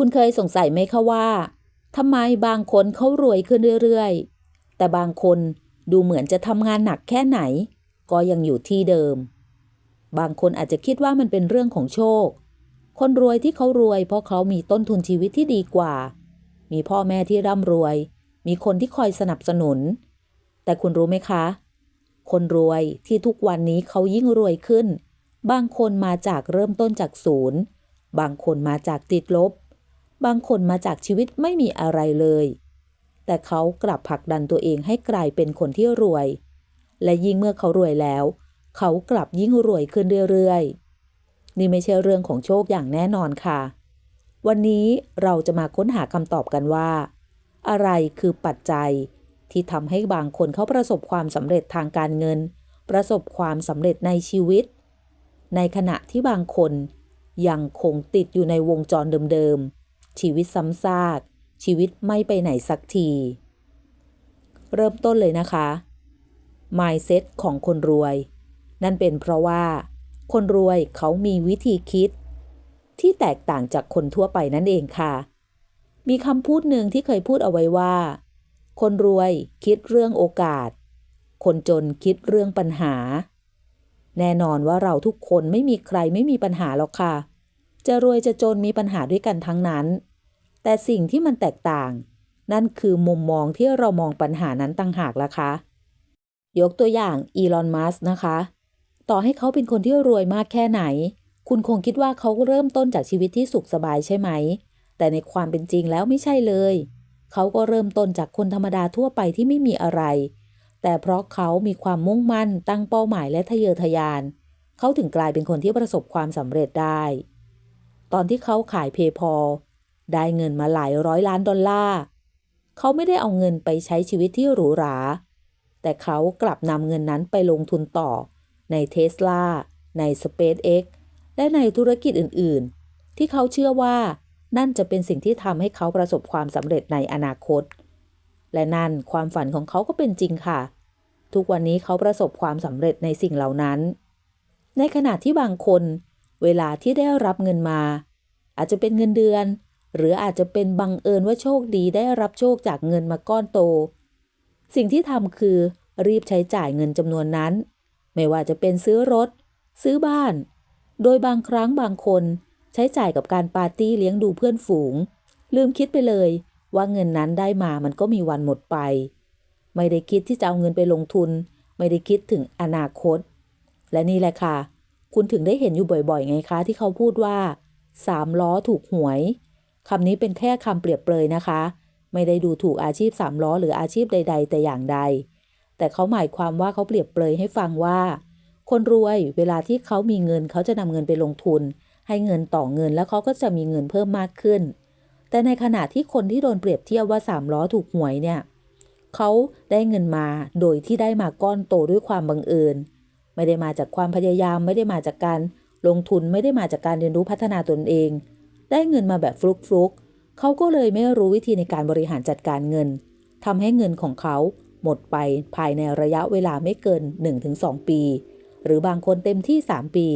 คุณเคยสงสัยไหมคะว่าทำไมบางคนเขารวยขึ้นเรื่อยๆ แต่บางคนดูเหมือนจะทำงานหนักแค่ไหน ก็ยังอยู่ที่เดิม บางคนอาจจะคิดว่ามันเป็นเรื่องของโชค คนรวยที่เขารวยเพราะเขามีต้นทุนชีวิตที่ดีกว่า มีพ่อแม่ที่ร่ำรวย มีคนที่คอยสนับสนุน แต่คุณรู้ไหมคะ คนรวยที่ทุกวันนี้เขายิ่งรวยขึ้น บางคนมาจากเริ่มต้นจากศูนย์ บางคนมาจากติดลบ บางคนมาจากชีวิตไม่มีอะไรเลย แต่เขากลับผลักดันตัวเองให้กลายเป็นคนที่รวย และยิ่งเมื่อเขารวยแล้ว เขากลับยิ่งรวยขึ้นเรื่อยๆ นี่ไม่ใช่เรื่องของโชคอย่างแน่นอนค่ะ วันนี้เราจะมาค้นหาคำตอบกันว่า อะไรคือปัจจัยที่ทำให้บางคนเขาประสบความสำเร็จทางการเงิน ประสบความสำเร็จในชีวิต ในขณะที่บางคนยังคงติดอยู่ในวงจรเดิมๆ ชีวิตซ้ำซาก ชีวิตไม่ไปไหนสักที เริ่มต้นเลยนะคะ mindset ของคนรวย นั่นเป็นเพราะว่า คนรวยเขามีวิธีคิด ที่แตกต่างจากคนทั่วไปนั่นเองค่ะ มีคำพูดหนึ่งที่เคยพูดเอาไว้ว่า คนรวยคิดเรื่องโอกาส คนจนคิดเรื่องปัญหา แน่นอนว่าเราทุกคนไม่มีใครไม่มีปัญหาหรอกค่ะ จะรวยจะจนมีปัญหาด้วยกันทั้งนั้น แต่สิ่งที่มันแตกต่าง นั่นคือมุมมองที่เรามองปัญหานั้นต่างหากละคะ ยกตัวอย่างอีลอนมัสนะคะ ต่อให้เขาเป็นคนที่รวยมากแค่ไหน คุณคงคิดว่าเขาเริ่มต้นจากชีวิตที่สุขสบายใช่ไหม แต่ในความเป็นจริงแล้วไม่ใช่เลย เขาก็เริ่มต้นจากคนธรรมดาทั่วไปที่ไม่มีอะไร แต่เพราะเขามีความมุ่งมั่นตั้งเป้าหมายและทะเยอทะยาน เขาถึงกลายเป็นคนที่ประสบความสำเร็จได้ ตอนที่เขาขายเพย์พอได้เงินมาหลายร้อยล้านดอลลาร์ เขาไม่ได้เอาเงินไปใช้ชีวิตที่หรูหรา แต่เขากลับนำเงินนั้นไปลงทุนต่อ ในเทสลาใน SpaceX และในธุรกิจอื่นๆ ที่เขาเชื่อว่านั่นจะเป็นสิ่งที่ทำให้เขาประสบความสำเร็จในอนาคต และนั่นความฝันของเขาก็เป็นจริงค่ะ ทุกวันนี้เขาประสบความสำเร็จในสิ่งเหล่านั้น ในขณะที่บางคน เวลาที่ได้รับเงินมา อาจจะเป็นเงินเดือน หรืออาจจะเป็นบังเอิญว่าโชคดีได้รับโชคจากเงินมาก้อนโต สิ่งที่ทำคือรีบใช้จ่ายเงินจำนวนนั้น ไม่ว่าจะเป็นซื้อรถ ซื้อบ้าน โดยบางครั้งบางคนใช้จ่ายกับการปาร์ตี้เลี้ยงดูเพื่อนฝูง ลืมคิดไปเลย ว่าเงินนั้นได้มามันก็มีวันหมดไป ไม่ได้คิดที่จะเอาเงินไปลงทุน ไม่ได้คิดถึงอนาคต และนี่แหละค่ะ คุณถึงได้เห็นอยู่บ่อยๆ ไงคะที่เขาพูดว่า สามล้อถูกหวยคำนี้เป็นแค่คำเปรียบเปรยนะคะ ไม่ได้ดูถูกอาชีพสามล้อหรืออาชีพใด ๆ แต่อย่างใด แต่เขาหมายความว่าเขาเปรียบเปรยให้ฟังว่า คนรวยเวลาที่เขามีเงินเขาจะนำเงินไปลงทุน ให้เงินต่อเงินแล้วเขาก็จะมีเงินเพิ่มมากขึ้น แต่ในขณะที่คนที่โดนเปรียบเทียบว่าสามล้อถูกหวยเนี่ยเขาได้เงินมาโดยที่ได้มาก้อนโตด้วยความบังเอิญ ไม่ได้มาจากความพยายามไม่ได้มาจากการ ลงทุนไม่ได้มาจากการเรียนรู้พัฒนาตนเอง ได้เงินมาแบบฟลุกฟลุกเขาก็เลยไม่รู้วิธีในการบริหารจัดการเงินทำให้เงินของเขาหมดไปภายในระยะเวลาไม่เกิน 1-2 ปี หรือบางคนเต็มที่ 3 ปี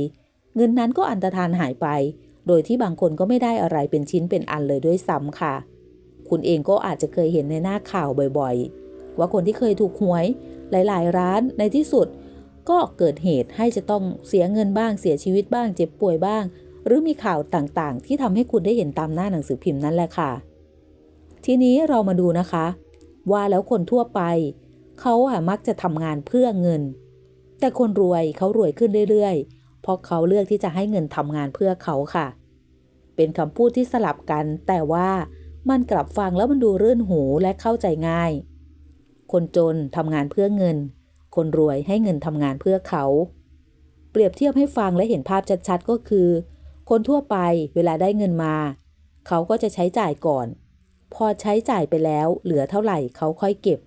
เงินนั้นก็อันตรธานหายไป โดยที่บางคนก็ไม่ได้อะไรเป็นชิ้นเป็นอันเลยด้วยซ้ำค่ะ คุณเองก็อาจจะเคยเห็นในหน้าข่าวบ่อยๆ ว่าคนที่เคยถูกหวย หลายๆ ร้านในที่สุด ก็เกิดเหตุให้จะต้องเสียเงินบ้างเสียชีวิตบ้าง เจ็บป่วยบ้าง หรือมีข่าวต่างๆ ที่ทำให้คุณได้เห็นตามหน้าหนังสือพิมพ์นั่นแหละค่ะ ทีนี้เรามาดูนะคะ ว่าแล้วคนทั่วไป เขาอะมักจะทำงานเพื่อเงิน แต่คนรวยเขารวยขึ้นเรื่อยๆ เพราะเขาเลือกที่จะให้เงินทำงานเพื่อเขาค่ะ เป็นคำพูดที่สลับกัน แต่ว่ามันกลับฟังแล้วมันดูรื่นหูและเข้าใจง่าย คนจนทำงานเพื่อเงิน คนรวยให้เงินทำงานเพื่อเขา เปรียบเทียบให้ฟังและเห็นภาพชัดๆก็คือ คนทั่วไปเวลาได้เงินมา เขาก็จะใช้จ่ายก่อน พอใช้จ่ายไปแล้วเหลือเท่าไหร่เขาค่อยเก็บ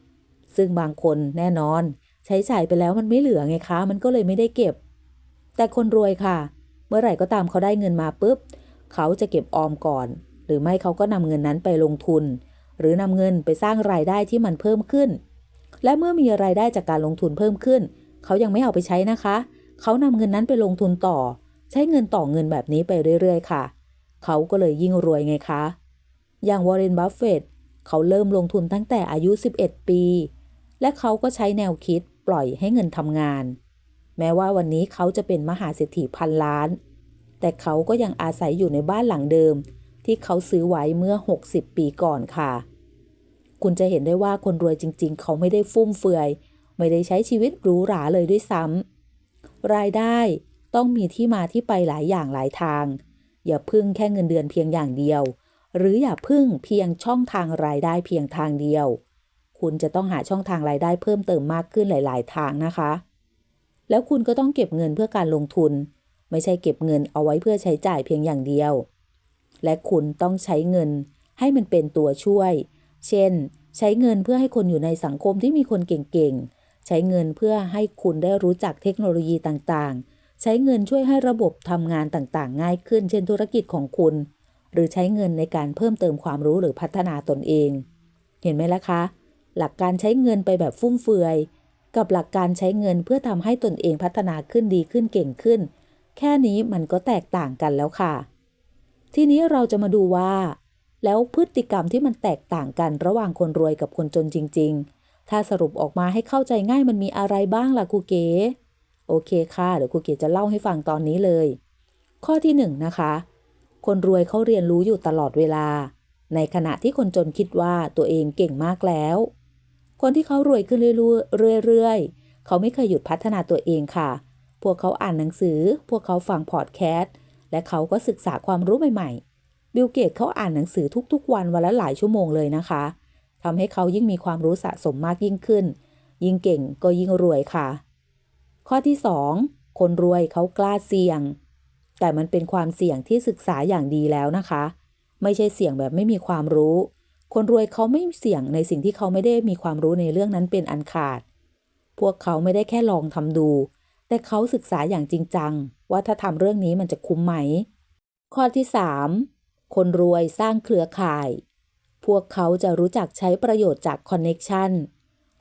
ซึ่งบางคนแน่นอน ใช้จ่ายไปแล้วมันไม่เหลือไงคะ มันก็เลยไม่ได้เก็บ แต่คนรวยค่ะ เมื่อไหร่ก็ตามเขาได้เงินมาปุ๊บเขาจะเก็บออมก่อน หรือไม่เขาก็นำเงินนั้นไปลงทุน หรือนำเงินไปสร้างรายได้ที่มันเพิ่มขึ้น และเมื่อมีรายได้จากการลงทุนเพิ่มขึ้น เขายังไม่เอาไปใช้นะคะ เขานำเงินนั้นไปลงทุนต่อ ใช้เงินต่อเงินแบบนี้ไปเรื่อยๆ ค่ะ เขาก็เลยยิ่งรวยไงคะ อย่างวอร์เรน บัฟเฟตต์เขาเริ่มลงทุนตั้งแต่อายุ 11 ปี และเขาก็ใช้แนวคิดปล่อยให้เงินทำงาน แม้ว่าวันนี้เขาจะเป็นมหาเศรษฐีพันล้าน แต่เขาก็ยังอาศัยอยู่ในบ้านหลังเดิม ที่เขาซื้อไว้เมื่อ 60 ปีก่อนค่ะ คุณจะเห็นได้ว่าคนรวยจริง ๆ เขาไม่ได้ฟุ่มเฟือย ไม่ได้ใช้ชีวิตหรูหราเลยด้วยซ้ำรายได้ต้องมีที่มาที่ไปหลายอย่างหลายทาง อย่าพึ่งแค่เงินเดือนเพียงอย่างเดียว หรืออย่าพึ่งเพียงช่องทางรายได้เพียงทางเดียว คุณจะต้องหาช่องทางรายได้เพิ่มเติมมากขึ้นหลาย ๆ ทางนะคะ แล้วคุณก็ต้องเก็บเงินเพื่อการลงทุน ไม่ใช่เก็บเงินเอาไว้เพื่อใช้จ่ายเพียงอย่างเดียว และคุณต้องใช้เงินให้มันเป็นตัวช่วย เช่น ใช้เงินเพื่อให้คนอยู่ในสังคมที่มีคนเก่งๆ ใช้เงินเพื่อให้คุณได้รู้จักเทคโนโลยีต่างๆ ใช้เงินช่วยให้ระบบทำงานต่างๆ ง่ายขึ้น เช่นธุรกิจของคุณ หรือใช้เงินในการเพิ่มเติมความรู้หรือพัฒนาตนเอง เห็นไหมล่ะคะ หลักการใช้เงินไปแบบฟุ่มเฟือย กับหลักการใช้เงินเพื่อทำให้ตนเองพัฒนาขึ้นดีขึ้นเก่งขึ้น แค่นี้มันก็แตกต่างกันแล้วค่ะ ทีนี้เราจะมาดูว่า แล้วพฤติกรรมที่มันแตกต่างกันระหว่างคนรวยกับคนจนจริง ๆ ถ้าสรุปออกมาให้เข้าใจง่ายมันมีอะไรบ้างล่ะครูเก๋ โอเคค่ะ เดี๋ยวครูเก๋จะเล่าให้ฟังตอนนี้เลย ข้อที่หนึ่งนะคะ คนรวยเขาเรียนรู้อยู่ตลอดเวลา ในขณะที่คนจนคิดว่าตัวเองเก่งมากแล้ว คนที่เขารวยขึ้นเรื่อยๆเขาไม่เคยหยุดพัฒนาตัวเองค่ะ พวกเขาอ่านหนังสือ พวกเขาฟังพอดแคสต์และเขาก็ศึกษาความรู้ใหม่ๆ บิลเกตเขาอ่านหนังสือทุกๆ วันวันละหลายชั่วโมงเลยนะคะทำให้เขายิ่งมีความรู้สะสมมากยิ่งขึ้น ยิ่งเก่งก็ยิ่งรวยค่ะ ข้อที่ 2 คนรวยเขากล้าเสี่ยง แต่มันเป็นความเสี่ยงที่ศึกษาอย่างดีแล้วนะคะ ไม่ใช่เสี่ยงแบบไม่มีความรู้ คนรวยเขาไม่เสี่ยงในสิ่งที่เขาไม่ได้มีความรู้ในเรื่องนั้นเป็นอันขาด พวกเขาไม่ได้แค่ลองทำดู แต่เขาศึกษาอย่างจริงจัง ว่าถ้าทำเรื่องนี้มันจะคุ้มไหม ข้อที่ 3 คนรวยสร้างเครือข่าย พวกเขาจะรู้จักใช้ประโยชน์จากคอนเน็กชัน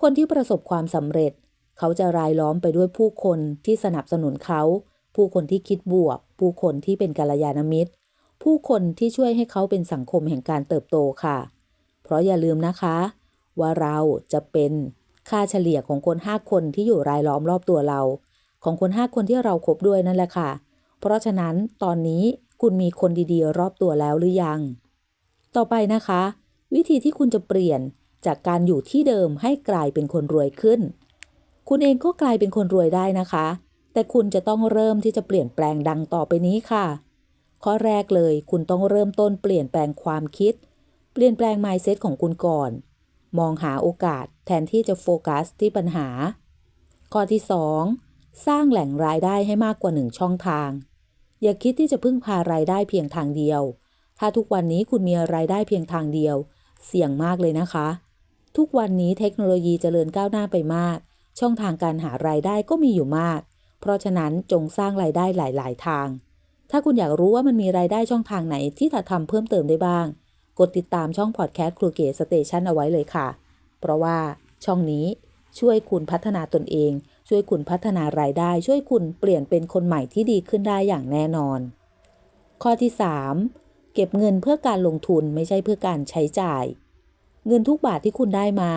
คนที่ประสบความสำเร็จ เขาจะรายล้อมไปด้วยผู้คนที่สนับสนุนเขา ผู้คนที่คิดบวก ผู้คนที่เป็นกัลยาณมิตร ผู้คนที่ช่วยให้เขาเป็นสังคมแห่งการเติบโตค่ะ เพราะอย่าลืมนะคะ ว่าเราจะเป็นค่าเฉลี่ยของคน 5 คนที่อยู่รายล้อมรอบตัวเรา ของคน 5 คนที่เราครบด้วยนั่นแหละค่ะ เพราะฉะนั้นตอนนี้ คุณมีคนดีๆ รอบตัวแล้วหรือยัง ต่อไปนะคะ วิธีที่คุณจะเปลี่ยนจากการอยู่ที่เดิมให้กลายเป็นคนรวยขึ้น คุณเองก็กลายเป็นคนรวยได้นะคะ แต่คุณจะต้องเริ่มที่จะเปลี่ยนแปลงดังต่อไปนี้ค่ะ ข้อแรกเลย คุณต้องเริ่มต้นเปลี่ยนแปลงความคิด เปลี่ยนแปลง mindset ของคุณก่อน มองหาโอกาสแทนที่จะโฟกัสที่ปัญหา ข้อที่ 2 สร้างแหล่งรายได้ให้มากกว่าหนึ่งช่องทาง อย่าคิดที่จะพึ่งพารายได้เพียงทางเดียว ถ้าทุกวันนี้คุณมีรายได้เพียงทางเดียว เสี่ยงมากเลยนะคะ ทุกวันนี้เทคโนโลยีเจริญก้าวหน้าไปมาก ช่องทางการหารายได้ก็มีอยู่มาก เพราะฉะนั้นจงสร้างรายได้หลาย ๆ ทาง ถ้าคุณอยากรู้ว่ามันมีรายได้ช่องทางไหนที่จะทำเพิ่มเติมได้บ้าง กดติดตามช่องพอดแคสต์ครูเก๋สเตชันเอาไว้เลยค่ะ เพราะว่าช่องนี้ช่วยคุณพัฒนาตนเอง ช่วยคุณพัฒนารายได้ ช่วยคุณเปลี่ยนเป็นคนใหม่ที่ดีขึ้นได้อย่างแน่นอน ข้อที่ 3 เก็บเงินเพื่อการลงทุนไม่ใช่เพื่อการใช้จ่าย เงินทุกบาทที่คุณได้มา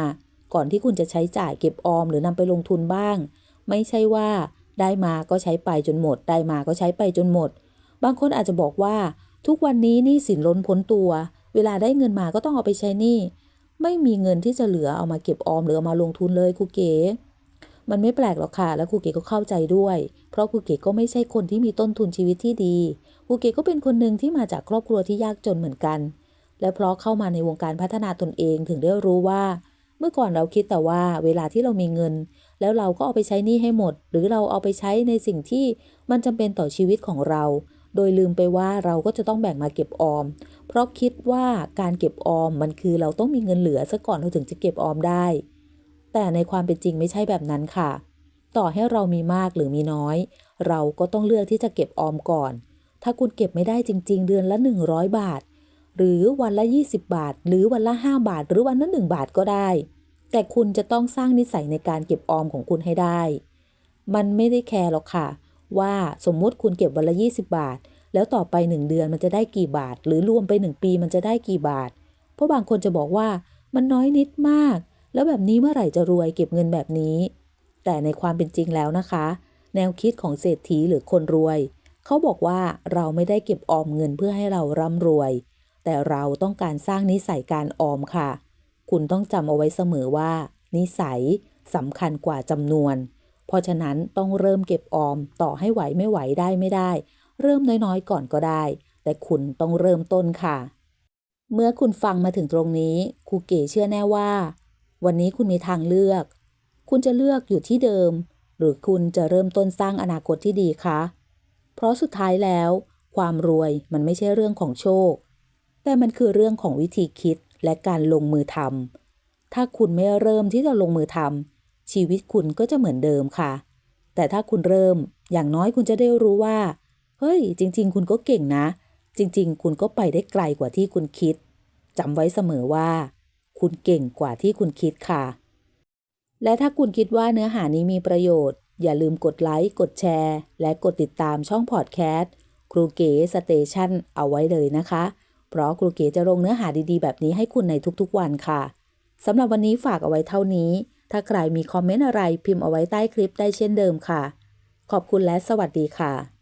ก่อนที่คุณจะใช้จ่ายเก็บออมหรือนำไปลงทุนบ้าง ไม่ใช่ว่าได้มาก็ใช้ไปจนหมด ได้มาก็ใช้ไปจนหมด บางคนอาจจะบอกว่า ทุกวันนี้นี่สินล้นพ้นตัว เวลาได้เงินมาก็ต้องเอาไปใช้นี้ไม่มีเงินที่จะเหลือเอามาเก็บออมหรือเอามาลงทุนเลยครูเก๋ มันไม่แปลกหรอกค่ะ และครูเก๋ก็เข้าใจด้วย เพราะครูเก๋ก็ไม่ใช่คนที่มีต้นทุนชีวิตที่ดี ครูเก๋ก็เป็นคนหนึ่งที่มาจากครอบครัวที่ยากจนเหมือนกัน และเพราะเข้ามาในวงการพัฒนาตนเองถึงได้รู้ว่า เมื่อก่อนเราคิดแต่ว่าเวลาที่เรามีเงิน แล้วเราก็เอาไปใช้หนี้ให้หมด หรือเราเอาไปใช้ในสิ่งที่มันจำเป็นต่อชีวิตของเรา โดยลืมไปว่าเราก็จะต้องแบ่งมาเก็บออม เพราะคิดว่าการเก็บออมมันคือเราต้องมีเงินเหลือซะก่อนเราถึงจะเก็บออมได้ แต่ในความเป็นจริงไม่ใช่แบบนั้นค่ะ ต่อให้เรามีมากหรือมีน้อย เราก็ต้องเลือกที่จะเก็บออมก่อน ถ้าคุณเก็บไม่ได้จริง ๆ เดือนละ 100 บาท หรือวันละ 20 บาท หรือวันละ 5 บาท หรือวันละ 1 บาทก็ได้ แต่คุณจะต้องสร้างนิสัยในการเก็บออมของคุณให้ได้ มันไม่ได้แคร์หรอกค่ะ ว่าสมมุติคุณเก็บวันละ 20 บาท แล้วต่อไป 1 เดือนมันจะได้กี่บาท หรือรวมไป 1 ปีมันจะได้กี่บาท เพราะบางคนจะบอกว่ามันน้อยนิดมาก แล้วแบบนี้เมื่อไหร่จะรวยเก็บเงินแบบนี้ แต่ในความเป็นจริงแล้วนะคะ แนวคิดของเศรษฐีหรือคนรวย เขาบอกว่าเราไม่ได้เก็บออมเงินเพื่อให้เราร่ำรวย แต่เราต้องการสร้างนิสัยการออมค่ะ คุณต้องจำเอาไว้เสมอว่า นิสัยสำคัญกว่าจำนวน เพราะฉะนั้นต้องเริ่มเก็บออมต่อให้ไหวไม่ไหวได้ไม่ได้ เริ่มน้อยๆก่อนก็ได้ แต่คุณต้องเริ่มต้นค่ะ เมื่อคุณฟังมาถึงตรงนี้ครูเก๋เชื่อแน่ว่า วันนี้คุณมีทางเลือก คุณจะเลือกอยู่ที่เดิม หรือคุณจะเริ่มต้นสร้างอนาคตที่ดีคะ เพราะสุดท้ายแล้ว ความรวยมันไม่ใช่เรื่องของโชค แต่มันคือเรื่องของวิธีคิดและการลงมือทำถ้าคุณไม่เริ่มที่จะลงมือทำชีวิตคุณก็จะเหมือนเดิมค่ะ แต่ถ้าคุณเริ่มอย่างน้อยคุณจะได้รู้ว่า เฮ้ย จริง ๆ คุณก็เก่งนะ จริง ๆ คุณก็ไปได้ไกลกว่าที่คุณคิดจำไว้เสมอว่า คุณเก่งกว่าที่คุณคิดค่ะ และถ้าคุณคิดว่าเนื้อหานี้มีประโยชน์ อย่าลืมกดไลค์ กดแชร์ และกดติดตามช่องพอดแคสต์ครูเก๋สเตชันเอาไว้เลยนะคะ เพราะครูเก๋จะลงเนื้อหาดีๆ แบบนี้ให้คุณในทุกๆวันค่ะสำหรับวันนี้ฝากเอาไว้เท่านี้ ถ้าใครมีคอมเมนต์อะไรพิมพ์เอาไว้ใต้คลิปได้เช่นเดิมค่ะ ขอบคุณและสวัสดีค่ะ